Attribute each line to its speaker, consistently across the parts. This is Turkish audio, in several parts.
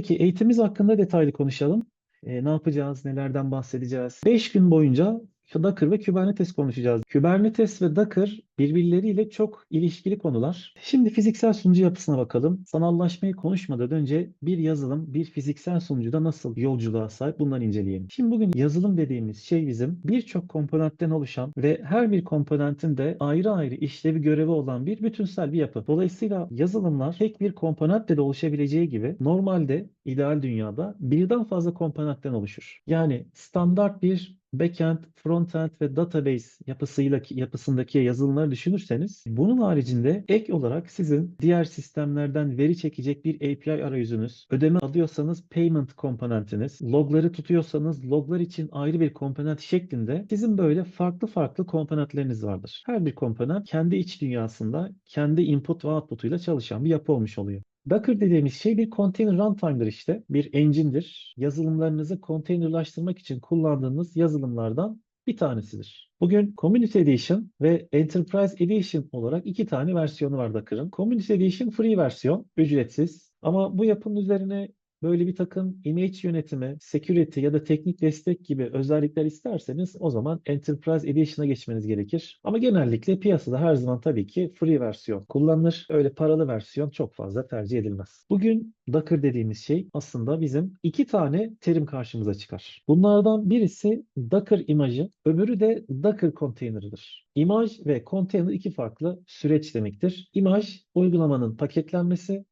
Speaker 1: Peki eğitimimiz hakkında detaylı konuşalım. Ee, ne yapacağız, nelerden bahsedeceğiz? 5 gün boyunca Docker ve Kubernetes konuşacağız. Kubernetes ve Docker birbirleriyle çok ilişkili konular. Şimdi fiziksel sunucu yapısına bakalım. Sanallaşmayı konuşmadan önce bir yazılım, bir fiziksel sunucuda nasıl yolculuğa sahip bunları inceleyelim. Şimdi bugün yazılım dediğimiz şey bizim birçok komponentten oluşan ve her bir komponentin de ayrı ayrı işlevi görevi olan bir bütünsel bir yapı. Dolayısıyla yazılımlar tek bir komponentle de oluşabileceği gibi normalde ideal dünyada birden fazla komponentten oluşur. Yani standart bir backend, frontend ve database yapısıyla yapısındaki yazılımları düşünürseniz bunun haricinde ek olarak sizin diğer sistemlerden veri çekecek bir API arayüzünüz, ödeme alıyorsanız payment komponentiniz, logları tutuyorsanız loglar için ayrı bir komponent şeklinde sizin böyle farklı farklı komponentleriniz vardır. Her bir komponent kendi iç dünyasında kendi input ve output'uyla çalışan bir yapı olmuş oluyor. Docker dediğimiz şey bir container runtime'dır işte. Bir engine'dir. Yazılımlarınızı containerlaştırmak için kullandığınız yazılımlardan bir tanesidir. Bugün Community Edition ve Enterprise Edition olarak iki tane versiyonu var Docker'ın. Community Edition free versiyon, ücretsiz. Ama bu yapının üzerine böyle bir takım image yönetimi, security ya da teknik destek gibi özellikler isterseniz o zaman Enterprise Edition'a geçmeniz gerekir. Ama genellikle piyasada her zaman tabii ki free versiyon kullanılır. Öyle paralı versiyon çok fazla tercih edilmez. Bugün Docker dediğimiz şey aslında bizim iki tane terim karşımıza çıkar. Bunlardan birisi Docker imajı, öbürü de Docker konteynerıdır. İmaj ve konteyner iki farklı süreç demektir. İmaj uygulamanın paketlenmesi,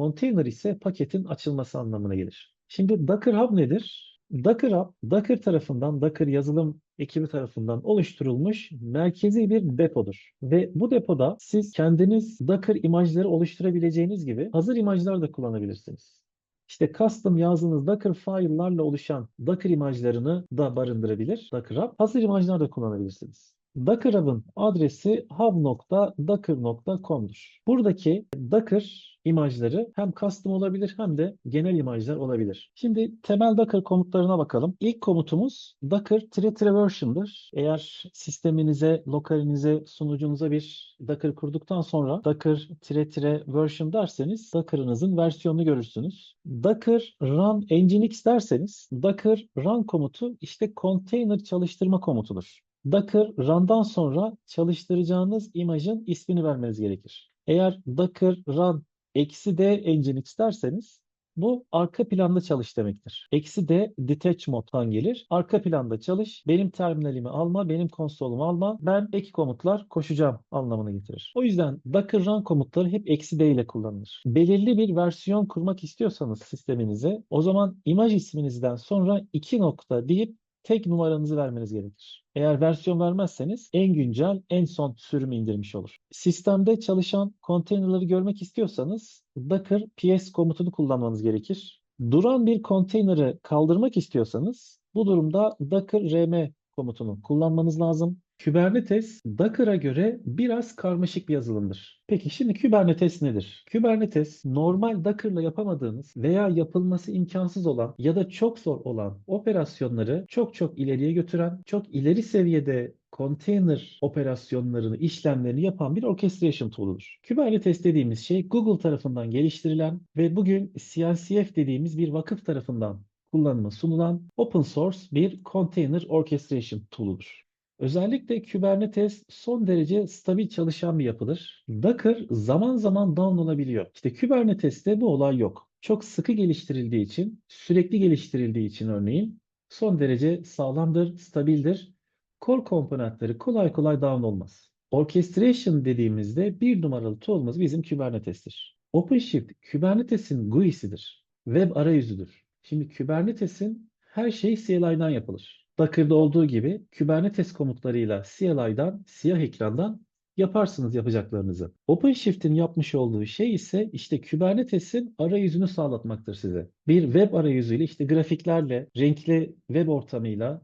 Speaker 1: Container ise paketin açılması anlamına gelir. Şimdi Docker Hub nedir? Docker Hub, Docker tarafından, Docker yazılım ekibi tarafından oluşturulmuş merkezi bir depodur. Ve bu depoda siz kendiniz Docker imajları oluşturabileceğiniz gibi hazır imajlar da kullanabilirsiniz. İşte custom yazdığınız Docker file'larla oluşan Docker imajlarını da barındırabilir Docker Hub. Hazır imajlar da kullanabilirsiniz. Docker Hub'ın adresi hub.docker.com'dur. Buradaki Docker imajları hem custom olabilir hem de genel imajlar olabilir. Şimdi temel Docker komutlarına bakalım. İlk komutumuz Docker tire tire version'dır. Eğer sisteminize, lokalinize, sunucunuza bir Docker kurduktan sonra Docker tire tire version derseniz Docker'ınızın versiyonunu görürsünüz. Docker run nginx derseniz Docker run komutu işte container çalıştırma komutudur. Docker run'dan sonra çalıştıracağınız imajın ismini vermeniz gerekir. Eğer Docker run eksi d nginx derseniz bu arka planda çalış demektir. Eksi d detach moddan gelir. Arka planda çalış, benim terminalimi alma, benim konsolumu alma, ben ek komutlar koşacağım anlamına getirir. O yüzden docker run komutları hep eksi d ile kullanılır. Belirli bir versiyon kurmak istiyorsanız sisteminize o zaman imaj isminizden sonra iki nokta deyip tek numaranızı vermeniz gerekir. Eğer versiyon vermezseniz en güncel, en son sürümü indirmiş olur. Sistemde çalışan konteynerları görmek istiyorsanız Docker ps komutunu kullanmanız gerekir. Duran bir konteyneri kaldırmak istiyorsanız bu durumda Docker rm komutunu kullanmanız lazım. Kubernetes Docker'a göre biraz karmaşık bir yazılımdır. Peki şimdi Kubernetes nedir? Kubernetes normal Docker'la yapamadığınız veya yapılması imkansız olan ya da çok zor olan operasyonları çok çok ileriye götüren, çok ileri seviyede konteyner operasyonlarını, işlemlerini yapan bir orchestration tool'udur. Kubernetes dediğimiz şey Google tarafından geliştirilen ve bugün CNCF dediğimiz bir vakıf tarafından kullanıma sunulan open source bir container orchestration tool'udur. Özellikle Kubernetes son derece stabil çalışan bir yapıdır. Docker zaman zaman down olabiliyor. İşte Kubernetes'te bu olay yok. Çok sıkı geliştirildiği için, sürekli geliştirildiği için örneğin son derece sağlamdır, stabildir. Core komponentleri kolay kolay down olmaz. Orchestration dediğimizde bir numaralı tool'umuz bizim Kubernetes'tir. OpenShift Kubernetes'in GUI'sidir. Web arayüzüdür. Şimdi Kubernetes'in her şey CLI'dan yapılır. Docker'da olduğu gibi Kubernetes komutlarıyla CLI'dan, siyah ekrandan yaparsınız yapacaklarınızı. OpenShift'in yapmış olduğu şey ise işte Kubernetes'in arayüzünü sağlatmaktır size. Bir web arayüzüyle işte grafiklerle, renkli web ortamıyla,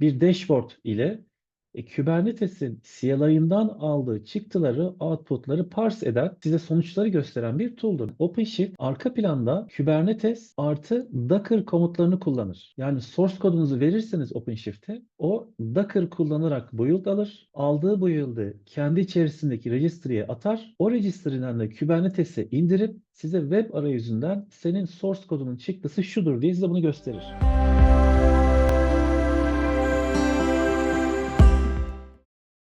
Speaker 1: bir dashboard ile e, Kubernetes'in CLI'ından aldığı çıktıları, output'ları parse eden, size sonuçları gösteren bir tool'dur. OpenShift arka planda Kubernetes artı Docker komutlarını kullanır. Yani source kodunuzu verirseniz OpenShift'e o Docker kullanarak build alır. Aldığı build'ı kendi içerisindeki registry'e atar. O registry'den de Kubernetes'e indirip size web arayüzünden senin source kodunun çıktısı şudur diye size bunu gösterir.